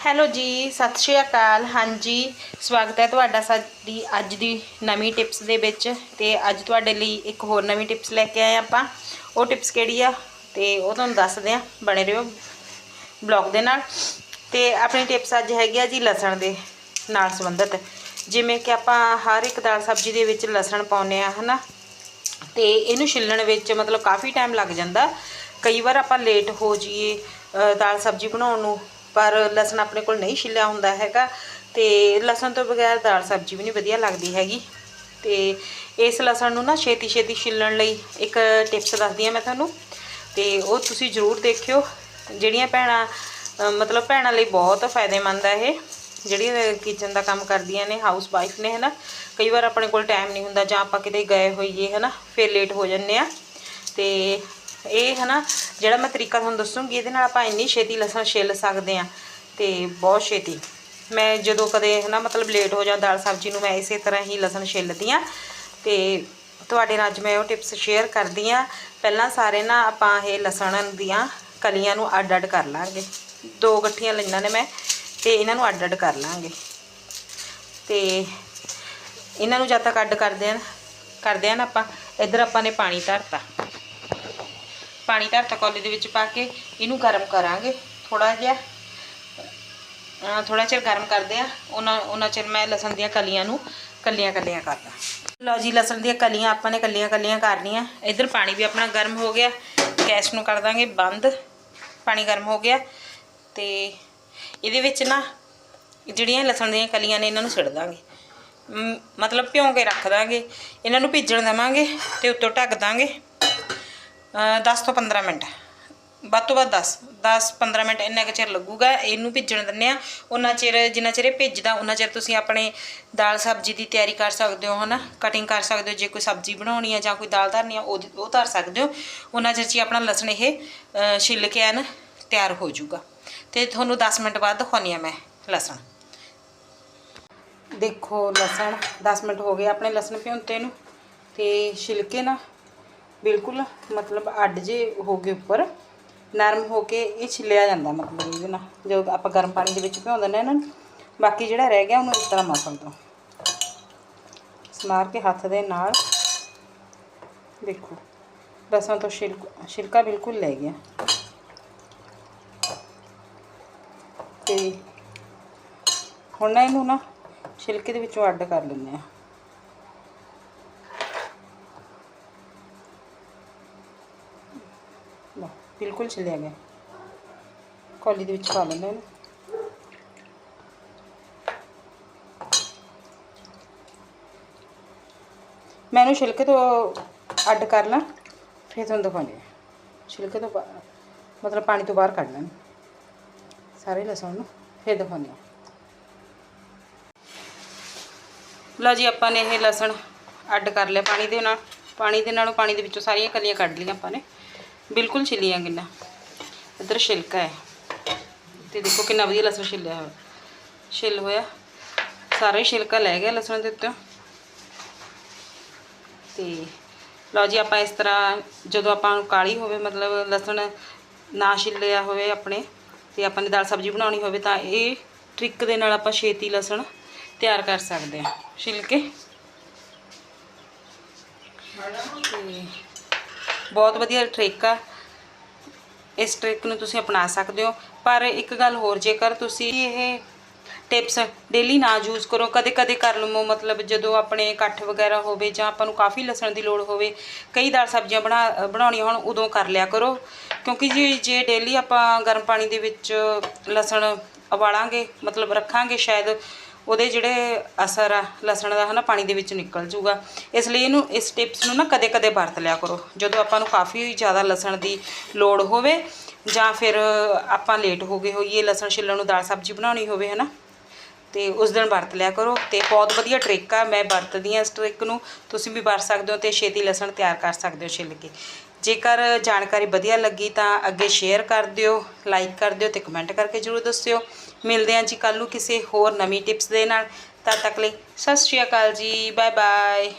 Hello ਜੀ, ਸਤਿ ਸ਼੍ਰੀ ਅਕਾਲ। ਹਾਂਜੀ, ਸਵਾਗਤ ਹੈ ਤੁਹਾਡਾ ਸਾਡੀ ਅੱਜ ਦੀ ਨਵੀਂ ਟਿਪਸ ਦੇ ਵਿੱਚ ਤੇ ਅੱਜ ਤੁਹਾਡੇ ਲਈ ਇੱਕ ਹੋਰ ਨਵੀਂ ਟਿਪਸ ਲੈ ਕੇ ਆਏ ਆਪਾਂ। ਉਹ ਟਿਪਸ ਕਿਹੜੀ ਆ? ਤੇ ਉਹ ਤੁਹਾਨੂੰ ਦੱਸਦੇ ਆ ਬਣੇ ਰਹੋ ਬਲੌਗ ਦੇ ਨਾਲ। ਤੇ ਆਪਣੀ ਟਿਪਸ ਅੱਜ ਹੈਗੀ ਆ ਜੀ ਲਸਣ ਦੇ ਨਾਲ ਸੰਬੰਧਿਤ। ਜਿਵੇਂ ਕਿ ਆਪਾਂ ਹਰ ਇੱਕ ਦਾਲ ਸਬਜ਼ੀ ਦੇ ਵਿੱਚ ਲਸਣ ਪਾਉਂਦੇ ਆ ਹਨਾ? ਤੇ ਇਹਨੂੰ ਛਿੱਲਣ ਵਿੱਚ ਮਤਲਬ ਕਾਫੀ ਟਾਈਮ ਲੱਗ ਜਾਂਦਾ। ਕਈ ਵਾਰ ਆਪਾਂ ਲੇਟ ਹੋ ਜਾਈਏ ਦਾਲ ਸਬਜ਼ੀ ਬਣਾਉਣ ਨੂੰ। ਪਰ ਲਸਣ ਆਪਣੇ ਕੋਲ ਨਹੀਂ ਛਿੱਲਿਆ ਹੁੰਦਾ ਹੈਗਾ ਤੇ ਲਸਣ ਤੋਂ ਬਗੈਰ ਦਾਲ ਸਬਜ਼ੀ ਵੀ ਨਹੀਂ ਵਧੀਆ ਲੱਗਦੀ ਹੈਗੀ। ਤੇ ਇਸ ਲਸਣ ਨੂੰ ਨਾ ਛੇਤੀ ਛੇਤੀ ਛਿੱਲਣ ਲਈ ਇੱਕ ਟਿਪਸ ਦੱਸਦੀ ਆ ਮੈਂ ਤੁਹਾਨੂੰ। ਤੇ ਉਹ ਤੁਸੀਂ ਜ਼ਰੂਰ ਦੇਖਿਓ। ਜਿਹੜੀਆਂ ਭੈਣਾਂ ਮਤਲਬ ਭੈਣਾਂ ਲਈ ਬਹੁਤ ਫਾਇਦੇਮੰਦ ਹੈ ਇਹ। ਜਿਹੜੀਆਂ ਕਿਚਨ ਦਾ ਕੰਮ ਕਰਦੀਆਂ ਨੇ ਹਾਊਸ ਵਾਈਫ ਨੇ, ਹਨਾ। ਕਈ ਵਾਰ ਆਪਣੇ ਕੋਲ ਟਾਈਮ ਨਹੀਂ ਹੁੰਦਾ ਜਾਂ ਆਪਾਂ ਕਿਤੇ ਗਏ ਹੋਈਏ, ਹਨਾ। ਫਿਰ ਲੇਟ ਹੋ ਜੰਨੇ ਆ। ਤੇ ਇਹ ਹਨਾ, ਜਿਹੜਾ ਮੈਂ ਤਰੀਕਾ ਤੁਹਾਨੂੰ ਦੱਸੂਗੀ, ਇਹਦੇ ਨਾਲ ਆਪਾਂ ਇੰਨੀ ਛੇਤੀ ਲਸਣ ਛਿੱਲ ਸਕਦੇ ਆ ਤੇ ਬਹੁਤ ਛੇਤੀ। ਮੈਂ ਜਦੋਂ ਕਦੇ ਹਨਾ, ਮਤਲਬ ਲੇਟ ਹੋ ਜਾ ਦਾਲ ਸਬਜ਼ੀ ਨੂੰ ਮੈਂ ਇਸੇ ਤਰ੍ਹਾਂ ਹੀ ਲਸਣ ਛਿੱਲਦੀ ਆ ਤੇ ਤੁਹਾਡੇ ਨਾਲ ਅੱਜ ਮੈਂ ਉਹ ਟਿਪਸ ਸ਼ੇਅਰ ਕਰਦੀ ਆ ਪਹਿਲਾਂ ਸਾਰੇ ਨਾ ਆਪਾਂ ਇਹ ਲਸਣ ਦੀਆਂ ਕਲੀਆਂ ਨੂੰ ਅੱਡ ਅੱਡ ਕਰ ਲਾਂਗੇ। ਦੋ ਗੱਠੀਆਂ ਲੈਣਾ ਨੇ ਮੈਂ ਤੇ ਇਹਨਾਂ ਨੂੰ ਅੱਡ ਅੱਡ ਕਰ ਲਾਂਗੇ। ਤੇ ਇਹਨਾਂ ਨੂੰ ਜਦ ਤੱਕ ਅੱਡ ਕਰਦੇ ਆ ਕਰਦੇ ਆ ਆਪਾਂ, ਇੱਧਰ ਆਪਾਂ ਨੇ ਪਾਣੀ ਧਰਤਾ। ਪਾਣੀ ਧਰਤਾ ਕੌਲੀ ਦੇ ਵਿੱਚ ਪਾ ਕੇ ਇਹਨੂੰ ਗਰਮ ਕਰਾਂਗੇ ਥੋੜਾ ਜਿਹਾ। ਥੋੜਾ ਚਿਰ ਗਰਮ ਕਰਦੇ ਆ ਉਹਨਾਂ ਉਹਨਾਂ ਚਿਰ ਮੈਂ ਲਸਣ ਦੀਆਂ ਕਲੀਆਂ ਨੂੰ ਕੱਲੀਆਂ ਕੱਲੀਆਂ ਕਰਦਾ। ਲਓ ਜੀ, ਲਸਣ ਦੀਆਂ ਕਲੀਆਂ ਆਪਾਂ ਨੇ ਕੱਲੀਆਂ ਕੱਲੀਆਂ ਕਰਨੀਆਂ। ਇੱਧਰ ਪਾਣੀ ਵੀ ਆਪਣਾ ਗਰਮ ਹੋ ਗਿਆ। ਗੈਸ ਨੂੰ ਕਰ ਦਾਂਗੇ ਬੰਦ। ਪਾਣੀ ਗਰਮ ਹੋ ਗਿਆ। ਤੇ ਇਹਦੇ ਵਿੱਚ ਨਾ ਜਿਹੜੀਆਂ ਲਸਣ ਦੀਆਂ ਕਲੀਆਂ ਨੇ ਇਹਨਾਂ ਨੂੰ ਸਿੜ ਦਾਂਗੇ। ਮਤਲਬ ਭਿਉਂ ਕੇ ਰੱਖ ਦਾਂਗੇ। ਇਹਨਾਂ ਨੂੰ ਭਿੱਜਣ ਦੇਵਾਂਗੇ ਤੇ ਉੱਤੋਂ ਢੱਕ ਦਾਂਗੇ। 10 ਤੋਂ 15 ਮਿੰਟ। ਵੱਧ ਤੋਂ ਵੱਧ 10 10 15 ਮਿੰਟ ਇੰਨਾ ਕੁ ਚਿਰ ਲੱਗੂਗਾ ਇਹਨੂੰ ਭਿੱਜਣ ਦਿੰਨੇ ਆ ਉਹਨਾਂ ਚਿਰ ਜਿੰਨਾ ਚਿਰ ਇਹ ਭਿੱਜਦਾ ਉਹਨਾਂ ਚਿਰ ਤੁਸੀਂ ਆਪਣੇ ਦਾਲ ਸਬਜ਼ੀ ਦੀ ਤਿਆਰੀ ਕਰ ਸਕਦੇ ਹੋ ਹਨਾ? ਕਟਿੰਗ ਕਰ ਸਕਦੇ ਹੋ ਜੇ ਕੋਈ ਸਬਜ਼ੀ ਬਣਾਉਣੀ ਆ ਜਾਂ ਕੋਈ ਦਾਲ ਧਰਨੀ ਆ ਉਹ ਉਹ ਧਰ ਸਕਦੇ ਹੋ। ਉਹਨਾਂ ਚਿਰ 'ਚ ਆਪਣਾ ਲਸਣ ਇਹ ਅ, ਛਿੱਲ ਕੇ ਐਨ ਤਿਆਰ ਹੋ ਜਾਊਗਾ। ਤੇ ਤੁਹਾਨੂੰ 10 ਮਿੰਟ ਬਾਅਦ ਦਿਖਾਉਣੀ ਆ ਮੈਂ ਲਸਣ। ਦੇਖੋ ਲਸਣ 10 ਮਿੰਟ ਹੋ ਗਏ ਆਪਣੇ ਲਸਣ ਭਿਉਂਤੇ ਨੂੰ। ਤੇ ਛਿਲਕੇ ਨਾ ਬਿਲਕੁਲ ਮਤਲਬ ਅੱਡ ਜੇ ਹੋ ਗਏ ਉੱਪਰ, ਨਰਮ ਹੋ ਕੇ ਇਹ ਛਿੱਲਿਆ ਜਾਂਦਾ ਮਤਲਬ ਇਹਦੇ ਨਾਲ, ਜਦੋਂ ਆਪਾਂ ਗਰਮ ਪਾਣੀ ਦੇ ਵਿੱਚ ਭਿਉਂ ਦਿੰਦੇ ਹਾਂ ਇਹਨਾਂ ਨੂੰ, ਬਾਕੀ ਜਿਹੜਾ ਰਹਿ ਗਿਆ ਉਹਨੂੰ ਇਸ ਤਰ੍ਹਾਂ ਮਸਲ ਦੋ ਸਮਾਰ ਕੇ ਹੱਥ ਦੇ ਨਾਲ, ਦੇਖੋ ਲਸਣ ਤੋਂ ਛਿਲਕ, ਛਿਲਕਾ ਬਿਲਕੁਲ ਲੈ ਗਿਆ। ਤੇ ਹੁਣ ਨਾ ਇਹਨੂੰ ਨਾ ਛਿਲਕੇ ਦੇ ਵਿੱਚੋਂ ਅੱਡ ਕਰ ਲੈਂਦੇ ਆ ਲਓ, ਬਿਲਕੁਲ ਛਿਲਿਆ ਗਿਆ ਕੌਲੀ ਦੇ ਵਿੱਚ ਪਾ ਲੈਂਦੇ ਇਹਨੂੰ ਮੈਂ ਇਹਨੂੰ ਛਿਲਕੇ ਤੋਂ ਅੱਡ ਕਰ ਲਾਂ, ਫਿਰ ਤੁਹਾਨੂੰ ਦਿਖਾਉਂਦੀ ਹਾਂ। ਛਿਲਕੇ ਤੋਂ ਮਤਲਬ ਪਾਣੀ ਤੋਂ ਬਾਹਰ ਕੱਢ ਲੈਣ। ਸਾਰੇ ਲਸਣ ਨੂੰ ਫਿਰ ਦਿਖਾਉਂਦੀ ਹਾਂ। ਲਓ ਜੀ, ਆਪਾਂ ਨੇ ਇਹ ਲਸਣ ਅੱਡ ਕਰ ਲਿਆ ਪਾਣੀ ਦੇ ਨਾਲ। ਪਾਣੀ ਦੇ ਨਾਲੋਂ ਪਾਣੀ ਦੇ ਵਿੱਚੋਂ ਸਾਰੀਆਂ ਕਲੀਆਂ ਕੱਢ ਲਈਆਂ ਆਪਾਂ ਨੇ। ਬਿਲਕੁਲ ਛਿੱਲੀਆਂ ਕਿੰਨਾ। ਇੱਧਰ ਛਿਲਕਾ ਹੈ। ਤੇ ਦੇਖੋ ਕਿੰਨਾ ਵਧੀਆ ਲਸਣ ਛਿੱਲਿਆ ਹੋਇਆ। ਛਿੱਲ ਹੋਇਆ। ਸਾਰਾ ਹੀ ਛਿਲਕਾ ਲੈ ਗਿਆ ਲਸਣ ਦੇ ਉੱਤੇ। ਤੇ ਲਓ ਜੀ, ਆਪਾਂ ਇਸ ਤਰ੍ਹਾਂ ਜਦੋਂ ਆਪਾਂ ਨੂੰ ਕਾਲੀ ਹੋਵੇ, ਮਤਲਬ ਲਸਣ ਨਾ ਛਿੱਲਿਆ ਹੋਵੇ ਆਪਣੇ, ਤੇ ਆਪਾਂ ਨੇ ਦਾਲ ਸਬਜ਼ੀ ਬਣਾਉਣੀ ਹੋਵੇ, ਤਾਂ ਇਹ ਟ੍ਰਿਕ ਦੇ ਨਾਲ ਆਪਾਂ ਛੇਤੀ ਲਸਣ ਤਿਆਰ ਕਰ ਸਕਦੇ ਹਾਂ। ਛਿਲਕੇ ਤੇ ਬਹੁਤ ਵਧੀਆ ਟ੍ਰਿਕ ਆ। ਇਸ ਟ੍ਰਿਕ ਨੂੰ ਤੁਸੀਂ ਅਪਣਾ ਸਕਦੇ ਹੋ। ਪਰ ਇੱਕ ਗੱਲ ਹੋਰ ਜੇਕਰ ਤੁਸੀਂ ਇਹ ਟਿਪਸ ਡੇਲੀ ਨਾ ਯੂਜ਼ ਕਰੋ ਕਦੇ ਕਦੇ ਕਰ ਲਵੋ। ਮਤਲਬ ਜਦੋਂ ਆਪਣੇ ਇਕੱਠ ਵਗੈਰਾ ਹੋਵੇ ਜਾਂ ਆਪਾਂ ਨੂੰ ਕਾਫੀ ਲਸਣ ਦੀ ਲੋੜ ਹੋਵੇ, ਕਈ ਦਾਲ ਸਬਜ਼ੀਆਂ ਬਣਾ, ਬਣਾਉਣੀਆਂ ਹੋਣ, ਉਦੋਂ ਕਰ ਲਿਆ ਕਰੋ। ਕਿਉਂਕਿ ਜੇ ਜੇ ਡੇਲੀ ਆਪਾਂ ਗਰਮ ਪਾਣੀ ਦੇ ਵਿੱਚ ਲਸਣ ਉਬਾਲਾਂਗੇ, ਮਤਲਬ ਰੱਖਾਂਗੇ ਸ਼ਾਇਦ ਉਹਦੇ ਜਿਹੜੇ ਅਸਰ ਆ, ਲਸਣ ਦਾ ਹਨਾ, ਪਾਣੀ ਦੇ ਵਿੱਚ ਨਿਕਲ ਜੂਗਾ ਇਸ ਲਈ ਇਹਨੂੰ, ਇਸ ਟਿਪਸ ਨੂੰ ਨਾ ਕਦੇ-ਕਦੇ ਵਰਤ ਲਿਆ ਕਰੋ। ਜਦੋਂ ਆਪਾਂ ਨੂੰ ਕਾਫੀ ਜ਼ਿਆਦਾ ਲਸਣ ਦੀ ਲੋੜ ਹੋਵੇ, ਜਾਂ ਫਿਰ ਆਪਾਂ ਲੇਟ ਹੋ ਗਏ ਹੋਈਏ, ਲਸਣ ਛਿੱਲਣ ਨੂੰ ਦਾਲ ਸਬਜ਼ੀ ਬਣਾਉਣੀ ਹੋਵੇ, ਹਨਾ, ਤੇ ਉਸ ਦਿਨ ਵਰਤ ਲਿਆ ਕਰੋ। ਤੇ ਬਹੁਤ ਵਧੀਆ ਟ੍ਰਿਕ ਆ, ਮੈਂ ਵਰਤਦੀ ਆ ਇਸ ਟ੍ਰਿਕ ਨੂੰ। ਤੁਸੀਂ ਵੀ ਵਰਤ ਸਕਦੇ ਹੋ ਤੇ ਛੇਤੀ ਲਸਣ ਤਿਆਰ ਕਰ ਸਕਦੇ ਹੋ ਛਿੱਲ ਕੇ। ਜੇਕਰ ਜਾਣਕਾਰੀ ਵਧੀਆ ਲੱਗੀ ਤਾਂ ਅੱਗੇ ਸ਼ੇਅਰ ਕਰ ਦਿਓ ਲਾਈਕ ਕਰ ਦਿਓ ਤੇ ਕਮੈਂਟ ਕਰਕੇ ਜਰੂਰ ਦੱਸਿਓ। ਮਿਲਦੇ ਹਾਂ ਜੀ ਕੱਲ ਨੂੰ ਕਿਸੇ ਹੋਰ ਨਵੀਂ ਟਿਪਸ ਦੇ ਨਾਲ। ਤਦ ਤੱਕ ਲਈ ਸਤਿ ਸ਼੍ਰੀ ਅਕਾਲ ਜੀ ਬਾਏ ਬਾਏ